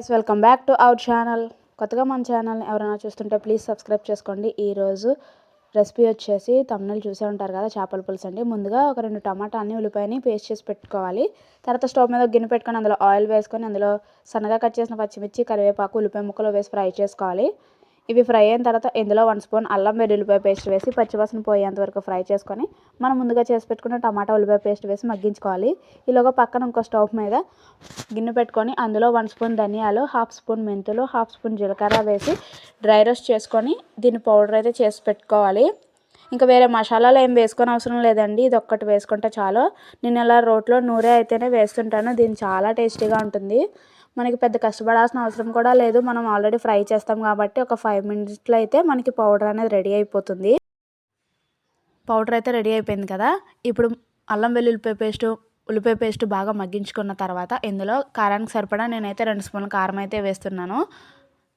Yes welcome back to our channel కొత్తగా మన ఛానల్ని ఎవరైనా చూస్తుంటే ప్లీజ్ సబ్స్క్రైబ్ చేసుకోండి. ఈరోజు రెసిపీ వచ్చేసి తమిళ చూసే ఉంటారు కదా చేపల పులుసు అండి. ముందుగా ఒక రెండు టమాటాని ఉల్లిపాయని పేస్ట్ చేసి పెట్టుకోవాలి. తర్వాత స్టవ్ మీద గిన్నె పెట్టుకొని అందులో ఆయిల్ వేసుకొని అందులో సన్నగా కట్ చేసిన పచ్చిమిర్చి కరివేపాకు ఉల్లిపాయ ముక్కలు వేసి ఫ్రై చేసుకోవాలి. ఇవి ఫ్రై అయిన తర్వాత ఇందులో వన్ స్పూన్ అల్లం వెల్లుల్లిపాయ పేస్ట్ వేసి పచ్చివాసన పోయేంత వరకు ఫ్రై చేసుకొని మనం ముందుగా చేసి పెట్టుకున్న టమాటా ఉల్లిపాయ పేస్ట్ వేసి మగ్గించుకోవాలి. ఈలోగా పక్కన ఇంకో స్టవ్ మీద గిన్నె పెట్టుకొని అందులో వన్ స్పూన్ ధనియాలు హాఫ్ స్పూన్ మెంతులు హాఫ్ స్పూన్ జీలకర్ర వేసి డ్రై రోస్ట్ చేసుకొని దీని పౌడర్ అయితే చేసి పెట్టుకోవాలి. ఇంకా వేరే మసాలాలు ఏం వేసుకొని అవసరం లేదండి. ఇది ఒక్కటి వేసుకుంటే చాలు. నేను ఇలా రోట్లో నూరే అయితేనే వేస్తుంటాను. దీని చాలా టేస్టీగా ఉంటుంది. మనకి పెద్ద కష్టపడాల్సిన అవసరం కూడా లేదు. మనం ఆల్రెడీ ఫ్రై చేస్తాం కాబట్టి ఒక ఫైవ్ మినిట్స్లో అయితే మనకి పౌడర్ అనేది రెడీ అయిపోతుంది. పౌడర్ అయితే రెడీ అయిపోయింది కదా. ఇప్పుడు అల్లం వెల్లుల్లిపాయ పేస్ట్ ఉల్లిపాయ పేస్ట్ బాగా మగ్గించుకున్న తర్వాత ఇందులో కారానికి సరిపడా నేనైతే రెండు స్పూన్ల కారం అయితే వేస్తున్నాను.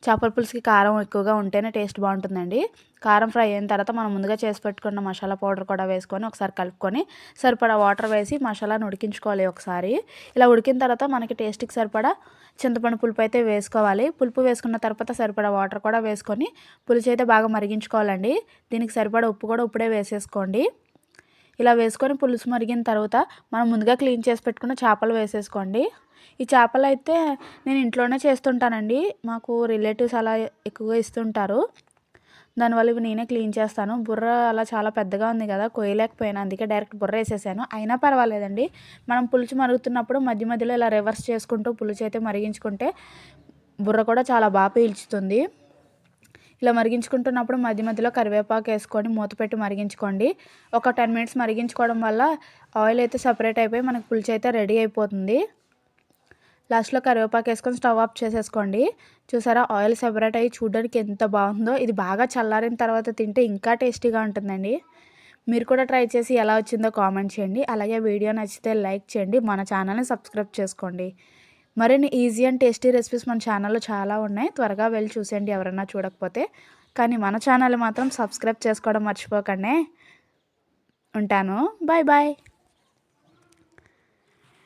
చేపల పులుసుకి కారం ఎక్కువగా ఉంటేనే టేస్ట్ బాగుంటుందండి. కారం ఫ్రై అయిన తర్వాత మనం ముందుగా చేసి పెట్టుకున్న మసాలా పౌడర్ కూడా వేసుకొని ఒకసారి కలుపుకొని సరిపడా వాటర్ వేసి మసాలాను ఉడికించుకోవాలి ఒకసారి. ఇలా ఉడికిన తర్వాత మనకి టేస్ట్కి సరిపడా చింతపండు పులుపు అయితే వేసుకోవాలి. పులుపు వేసుకున్న తర్వాత సరిపడా వాటర్ కూడా వేసుకొని పులుసు అయితే బాగా మరిగించుకోవాలండి. దీనికి సరిపడా ఉప్పు కూడా ఇప్పుడే వేసేసుకోండి. ఇలా వేసుకొని పులుసు మరిగిన తర్వాత మనం ముందుగా క్లీన్ చేసి పెట్టుకున్న చేపలు వేసేసుకోండి. ఈ చేపలు అయితే నేను ఇంట్లోనే చేస్తుంటానండి. మాకు రిలేటివ్స్ అలా ఎక్కువగా ఇస్తుంటారు. దానివల్ల ఇవి నేనే క్లీన్ చేస్తాను. బుర్ర అలా చాలా పెద్దగా ఉంది కదా కొయ్యలేకపోయాను. అందుకే డైరెక్ట్ బుర్ర వేసేసాను. అయినా పర్వాలేదండి. మనం పులుసు మరుగుతున్నప్పుడు మధ్య మధ్యలో ఇలా రివర్స్ చేసుకుంటూ పులుసు అయితే మరిగించుకుంటే బుర్ర కూడా చాలా బాగా పీల్చుతుంది. ఇలా మరిగించుకుంటున్నప్పుడు మధ్య మధ్యలో కరివేపాకు వేసుకొని మూత పెట్టి మరిగించుకోండి. ఒక టెన్ మినిట్స్ మరిగించుకోవడం వల్ల ఆయిల్ అయితే సపరేట్ అయిపోయి మనకు పులుసు అయితే రెడీ అయిపోతుంది. లాస్ట్లో కరివేపాకు వేసుకొని స్టవ్ ఆఫ్ చేసేసుకోండి. చూసారా ఆయిల్ సెపరేట్ అయ్యి చూడడానికి ఎంత బాగుందో. ఇది బాగా చల్లారిన తర్వాత తింటే ఇంకా టేస్టీగా ఉంటుందండి. మీరు కూడా ట్రై చేసి ఎలా వచ్చిందో కామెంట్ చేయండి. అలాగే వీడియో నచ్చితే లైక్ చేయండి. మన ఛానల్ని సబ్స్క్రైబ్ చేసుకోండి. మరిన్ని ఈజీ అండ్ టేస్టీ రెసిపీస్ మన ఛానల్లో చాలా ఉన్నాయి. త్వరగా వెళ్ళి చూసేయండి ఎవరైనా చూడకపోతే. కానీ మన ఛానల్ మాత్రం సబ్స్క్రైబ్ చేసుకోవడం మర్చిపోకండి. ఉంటాను. Bye bye